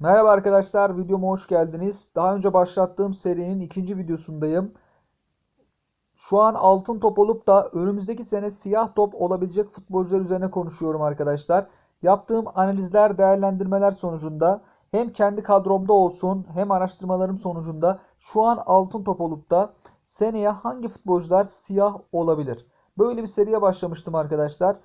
Merhaba arkadaşlar, videoma hoş geldiniz. Daha önce başlattığım serinin ikinci videosundayım. Şu an altın top olup da önümüzdeki sene siyah top olabilecek futbolcular üzerine konuşuyorum arkadaşlar. Yaptığım analizler, değerlendirmeler sonucunda hem kendi kadromda olsun hem araştırmalarım sonucunda şu an altın top olup da seneye hangi futbolcular siyah olabilir? Böyle bir seriye başlamıştım arkadaşlar.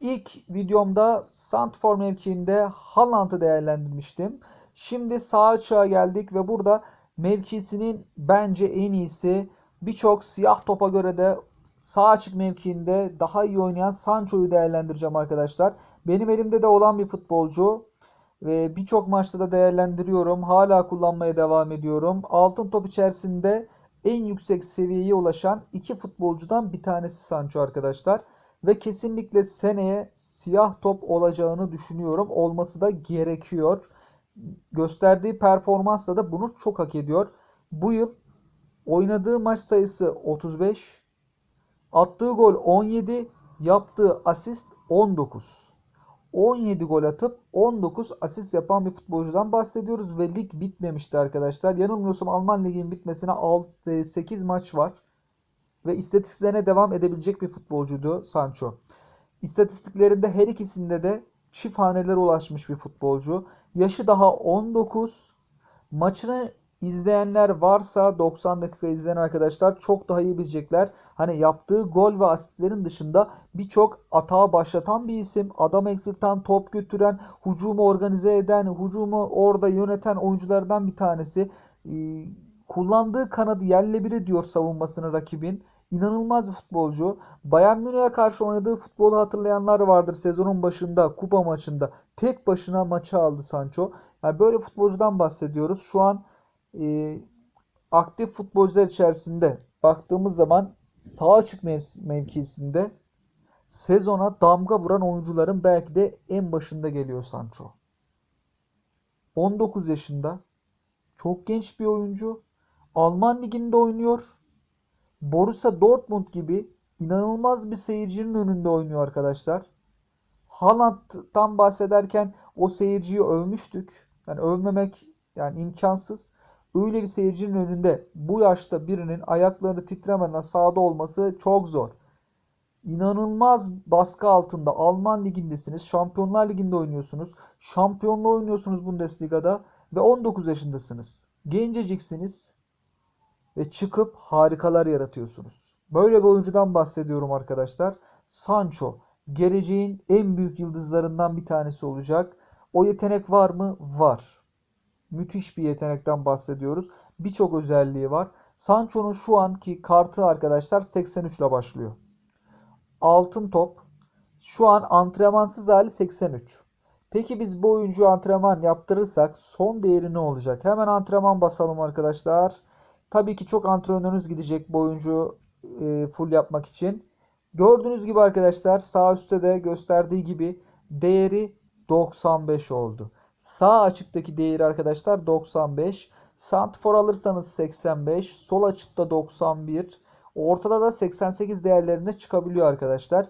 İlk videomda Santfor mevkiinde Haaland'ı değerlendirmiştim. Şimdi sağ açığa geldik ve burada mevkisinin bence en iyisi birçok siyah topa göre de sağ açık mevkiinde daha iyi oynayan Sancho'yu değerlendireceğim arkadaşlar. Benim elimde de olan bir futbolcu ve birçok maçta da değerlendiriyorum. Hala kullanmaya devam ediyorum. Altın top içerisinde en yüksek seviyeye ulaşan iki futbolcudan bir tanesi Sancho arkadaşlar. Ve kesinlikle seneye siyah top olacağını düşünüyorum. Olması da gerekiyor. Gösterdiği performansla da bunu çok hak ediyor. Bu yıl oynadığı maç sayısı 35, attığı gol 17, yaptığı asist 19. 17 gol atıp 19 asist yapan bir futbolcudan bahsediyoruz ve lig bitmemişti arkadaşlar. Yanılmıyorsam Alman liginin bitmesine 6 8 maç var ve istatistiklerine devam edebilecek bir futbolcuydu Sancho. İstatistiklerinde her ikisinde de çift hanelere ulaşmış bir futbolcu. Yaşı daha 19. Maçını izleyenler varsa 90 dakika izleyen arkadaşlar çok daha iyi bilecekler. Hani yaptığı gol ve asistlerin dışında birçok atağa başlatan bir isim. Adam eksilten, top götüren, hücumu organize eden, hücumu orada yöneten oyunculardan bir tanesi. Ee, kullandığı kanadı yerle bir ediyor savunmasını rakibin. İnanılmaz bir futbolcu. Bayern Münih'e karşı oynadığı futbolu hatırlayanlar vardır. Sezonun başında, kupa maçında tek başına maçı aldı Sancho. Yani böyle futbolcudan bahsediyoruz. Şu an e, aktif futbolcular içerisinde baktığımız zaman sağ açık mev- mevkisinde sezona damga vuran oyuncuların belki de en başında geliyor Sancho. 19 yaşında. Çok genç bir oyuncu. Alman liginde oynuyor. Borussia Dortmund gibi inanılmaz bir seyircinin önünde oynuyor arkadaşlar. Haaland'dan bahsederken o seyirciyi övmüştük. Yani övmemek yani imkansız. Öyle bir seyircinin önünde bu yaşta birinin ayaklarını titremeden sahada olması çok zor. İnanılmaz baskı altında Alman ligindesiniz. Şampiyonlar Ligi'nde oynuyorsunuz. Şampiyonla oynuyorsunuz Bundesliga'da ve 19 yaşındasınız. Genceciksiniz ve çıkıp harikalar yaratıyorsunuz. Böyle bir oyuncudan bahsediyorum arkadaşlar. Sancho geleceğin en büyük yıldızlarından bir tanesi olacak. O yetenek var mı? Var. Müthiş bir yetenekten bahsediyoruz. Birçok özelliği var. Sancho'nun şu anki kartı arkadaşlar 83 ile başlıyor. Altın top. Şu an antrenmansız hali 83. Peki biz bu oyuncuyu antrenman yaptırırsak son değeri ne olacak? Hemen antrenman basalım arkadaşlar. Tabii ki çok antrenörünüz gidecek bu oyuncu e, full yapmak için. Gördüğünüz gibi arkadaşlar sağ üstte de gösterdiği gibi değeri 95 oldu. Sağ açıktaki değeri arkadaşlar 95. Santfor alırsanız 85. Sol açıkta 91. Ortada da 88 değerlerine çıkabiliyor arkadaşlar.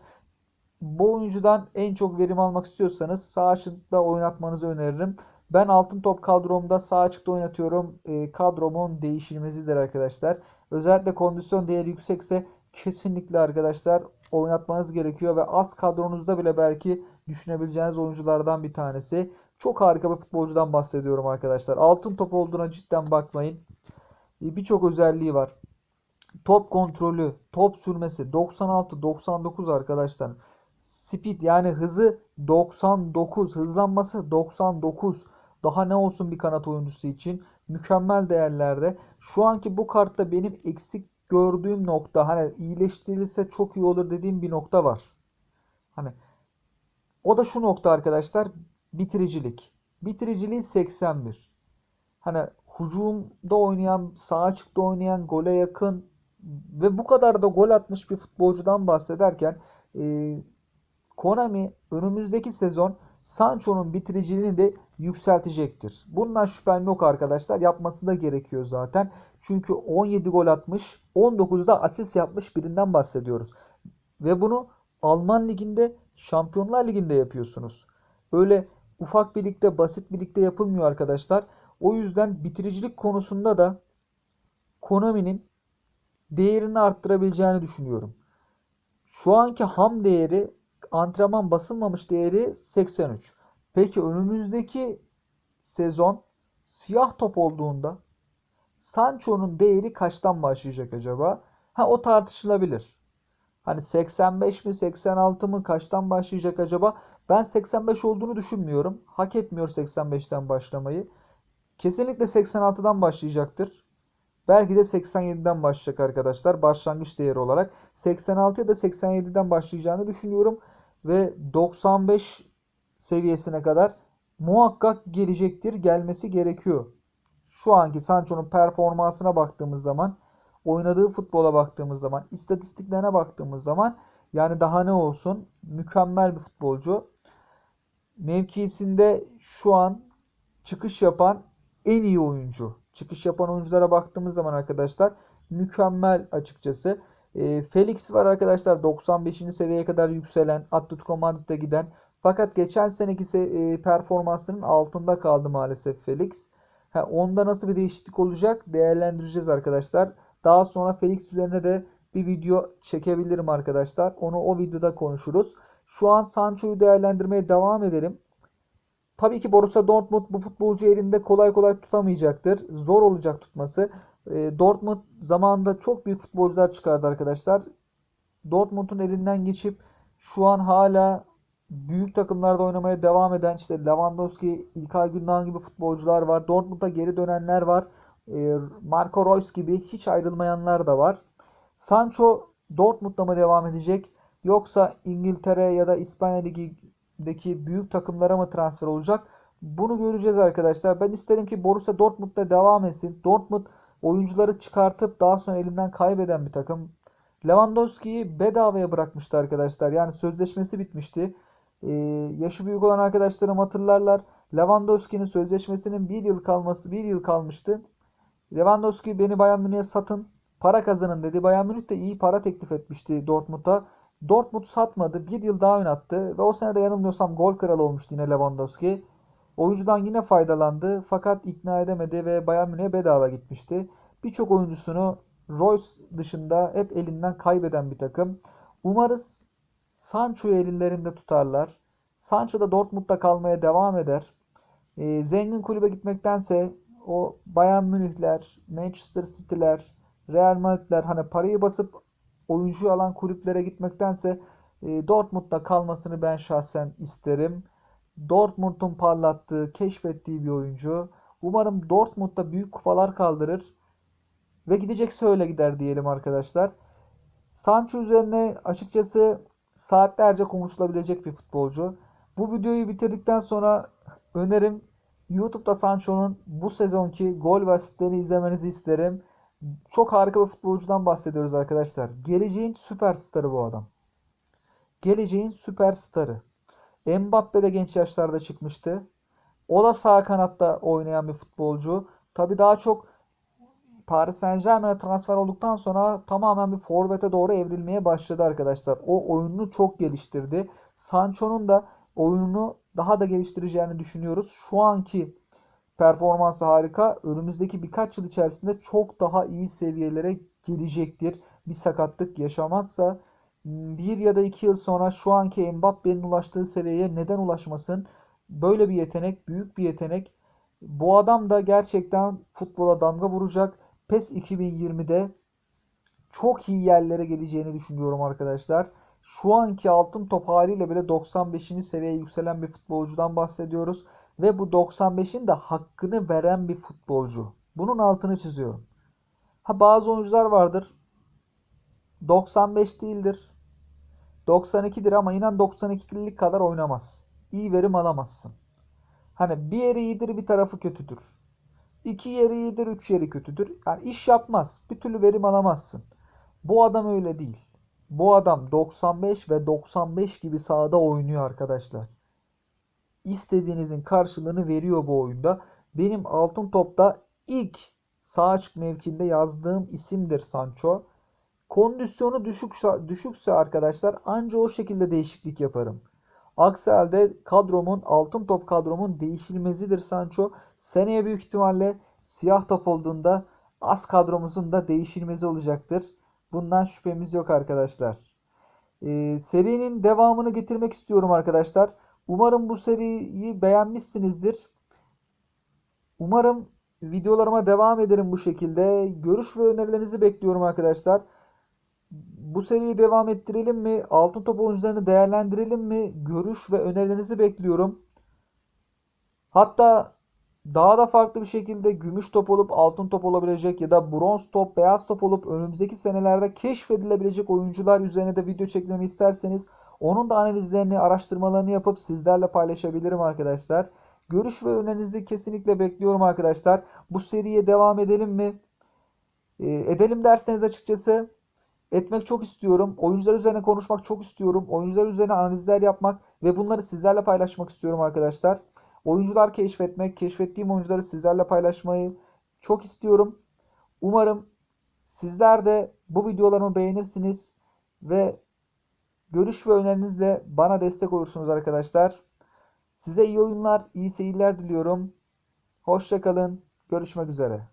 Bu oyuncudan en çok verim almak istiyorsanız sağ açıkta oynatmanızı öneririm. Ben altın top kadromda sağ açıkta oynatıyorum. E, kadromun değişilmezidir arkadaşlar. Özellikle kondisyon değeri yüksekse kesinlikle arkadaşlar oynatmanız gerekiyor ve az kadronuzda bile belki düşünebileceğiniz oyunculardan bir tanesi. Çok harika bir futbolcudan bahsediyorum arkadaşlar. Altın top olduğuna cidden bakmayın. E, Birçok özelliği var. Top kontrolü, top sürmesi 96-99 arkadaşlar. Speed yani hızı 99, hızlanması 99. Daha ne olsun bir kanat oyuncusu için? Mükemmel değerlerde. Şu anki bu kartta benim eksik gördüğüm nokta hani iyileştirilse çok iyi olur dediğim bir nokta var. Hani o da şu nokta arkadaşlar bitiricilik. Bitiriciliği 81. Hani hücumda oynayan, sağ açıkta oynayan, gole yakın ve bu kadar da gol atmış bir futbolcudan bahsederken e, Konami önümüzdeki sezon Sancho'nun bitiriciliğini de yükseltecektir. Bundan şüphem yok arkadaşlar. Yapması da gerekiyor zaten. Çünkü 17 gol atmış, 19'da asist yapmış birinden bahsediyoruz. Ve bunu Alman liginde, Şampiyonlar Ligi'nde yapıyorsunuz. Öyle ufak birlikte, basit birlikte yapılmıyor arkadaşlar. O yüzden bitiricilik konusunda da Konami'nin değerini arttırabileceğini düşünüyorum. Şu anki ham değeri antrenman basılmamış değeri 83. Peki önümüzdeki sezon siyah top olduğunda Sancho'nun değeri kaçtan başlayacak acaba? Ha o tartışılabilir. Hani 85 mi 86 mı kaçtan başlayacak acaba? Ben 85 olduğunu düşünmüyorum. Hak etmiyor 85'ten başlamayı. Kesinlikle 86'dan başlayacaktır. Belki de 87'den başlayacak arkadaşlar başlangıç değeri olarak. 86 ya da 87'den başlayacağını düşünüyorum. Ve 95 seviyesine kadar muhakkak gelecektir. Gelmesi gerekiyor. Şu anki Sancho'nun performansına baktığımız zaman, oynadığı futbola baktığımız zaman, istatistiklerine baktığımız zaman yani daha ne olsun mükemmel bir futbolcu. Mevkisinde şu an çıkış yapan en iyi oyuncu. Çıkış yapan oyunculara baktığımız zaman arkadaşlar mükemmel açıkçası. E, Felix var arkadaşlar 95. seviyeye kadar yükselen Atletico Madrid'e giden fakat geçen seneki se- e, performansının altında kaldı maalesef Felix. Ha, onda nasıl bir değişiklik olacak değerlendireceğiz arkadaşlar. Daha sonra Felix üzerine de bir video çekebilirim arkadaşlar. Onu o videoda konuşuruz. Şu an Sancho'yu değerlendirmeye devam edelim. Tabii ki Borussia Dortmund bu futbolcu elinde kolay kolay tutamayacaktır. Zor olacak tutması. E, Dortmund zamanında çok büyük futbolcular çıkardı arkadaşlar. Dortmund'un elinden geçip şu an hala büyük takımlarda oynamaya devam eden işte Lewandowski, İlkay Gündoğan gibi futbolcular var. Dortmund'a geri dönenler var. E, Marco Reus gibi hiç ayrılmayanlar da var. Sancho Dortmund'da mı devam edecek? Yoksa İngiltere ya da İspanya Ligi'deki büyük takımlara mı transfer olacak? Bunu göreceğiz arkadaşlar. Ben isterim ki Borussia Dortmund'da devam etsin. Dortmund oyuncuları çıkartıp daha sonra elinden kaybeden bir takım. Lewandowski'yi bedavaya bırakmıştı arkadaşlar. Yani sözleşmesi bitmişti. Ee, yaşı büyük olan arkadaşlarım hatırlarlar. Lewandowski'nin sözleşmesinin bir yıl kalması, bir yıl kalmıştı. Lewandowski beni Bayern Münih'e satın, para kazanın dedi. Bayern Münih de iyi para teklif etmişti Dortmund'a. Dortmund satmadı. Bir yıl daha oynattı. Ve o sene de yanılmıyorsam gol kralı olmuştu yine Lewandowski. Oyuncudan yine faydalandı. Fakat ikna edemedi ve Bayern Münih'e bedava gitmişti. Birçok oyuncusunu Royce dışında hep elinden kaybeden bir takım. Umarız Sancho'yu ellerinde tutarlar. Sancho da Dortmund'da kalmaya devam eder. E, zengin kulübe gitmektense o Bayern Münihler, Manchester City'ler, Real Madrid'ler hani parayı basıp oyuncu alan kulüplere gitmektense e, Dortmund'da kalmasını ben şahsen isterim. Dortmund'un parlattığı, keşfettiği bir oyuncu. Umarım Dortmund'da büyük kupalar kaldırır ve gidecekse öyle gider diyelim arkadaşlar. Sancho üzerine açıkçası saatlerce konuşulabilecek bir futbolcu. Bu videoyu bitirdikten sonra önerim YouTube'da Sancho'nun bu sezonki gol ve asistlerini izlemenizi isterim. Çok harika bir futbolcudan bahsediyoruz arkadaşlar. Geleceğin süperstarı bu adam. Geleceğin süperstarı. Mbappe de genç yaşlarda çıkmıştı. O da sağ kanatta oynayan bir futbolcu. Tabi daha çok Paris Saint Germain'e transfer olduktan sonra tamamen bir forvete doğru evrilmeye başladı arkadaşlar. O oyununu çok geliştirdi. Sancho'nun da oyununu daha da geliştireceğini düşünüyoruz. Şu anki performansı harika. Önümüzdeki birkaç yıl içerisinde çok daha iyi seviyelere gelecektir. Bir sakatlık yaşamazsa bir ya da iki yıl sonra şu anki Mbappe'nin ulaştığı seviyeye neden ulaşmasın? Böyle bir yetenek, büyük bir yetenek. Bu adam da gerçekten futbola damga vuracak. PES 2020'de çok iyi yerlere geleceğini düşünüyorum arkadaşlar. Şu anki altın top haliyle bile 95. seviyeye yükselen bir futbolcudan bahsediyoruz. Ve bu 95'in de hakkını veren bir futbolcu. Bunun altını çiziyorum. Ha bazı oyuncular vardır. 95 değildir. 92'dir ama inan 92'lik kadar oynamaz. İyi verim alamazsın. Hani bir yeri iyidir bir tarafı kötüdür. İki yeri iyidir üç yeri kötüdür. Yani iş yapmaz. Bir türlü verim alamazsın. Bu adam öyle değil. Bu adam 95 ve 95 gibi sahada oynuyor arkadaşlar. İstediğinizin karşılığını veriyor bu oyunda. Benim altın topta ilk sağ açık mevkinde yazdığım isimdir Sancho. Kondisyonu düşükse, düşükse arkadaşlar anca o şekilde değişiklik yaparım. Aksi halde kadromun, altın top kadromun değişilmezidir Sancho. Seneye büyük ihtimalle siyah top olduğunda az kadromuzun da değişilmezi olacaktır. Bundan şüphemiz yok arkadaşlar. Ee, serinin devamını getirmek istiyorum arkadaşlar. Umarım bu seriyi beğenmişsinizdir. Umarım videolarıma devam ederim bu şekilde. Görüş ve önerilerinizi bekliyorum arkadaşlar. Bu seriyi devam ettirelim mi? Altın top oyuncularını değerlendirelim mi? Görüş ve önerilerinizi bekliyorum. Hatta daha da farklı bir şekilde gümüş top olup altın top olabilecek ya da bronz top, beyaz top olup önümüzdeki senelerde keşfedilebilecek oyuncular üzerine de video çekmemi isterseniz onun da analizlerini, araştırmalarını yapıp sizlerle paylaşabilirim arkadaşlar. Görüş ve önerinizi kesinlikle bekliyorum arkadaşlar. Bu seriye devam edelim mi? E, edelim derseniz açıkçası etmek çok istiyorum. Oyuncular üzerine konuşmak çok istiyorum. Oyuncular üzerine analizler yapmak ve bunları sizlerle paylaşmak istiyorum arkadaşlar. Oyuncular keşfetmek, keşfettiğim oyuncuları sizlerle paylaşmayı çok istiyorum. Umarım sizler de bu videolarımı beğenirsiniz ve görüş ve önerinizle bana destek olursunuz arkadaşlar. Size iyi oyunlar, iyi seyirler diliyorum. Hoşçakalın. Görüşmek üzere.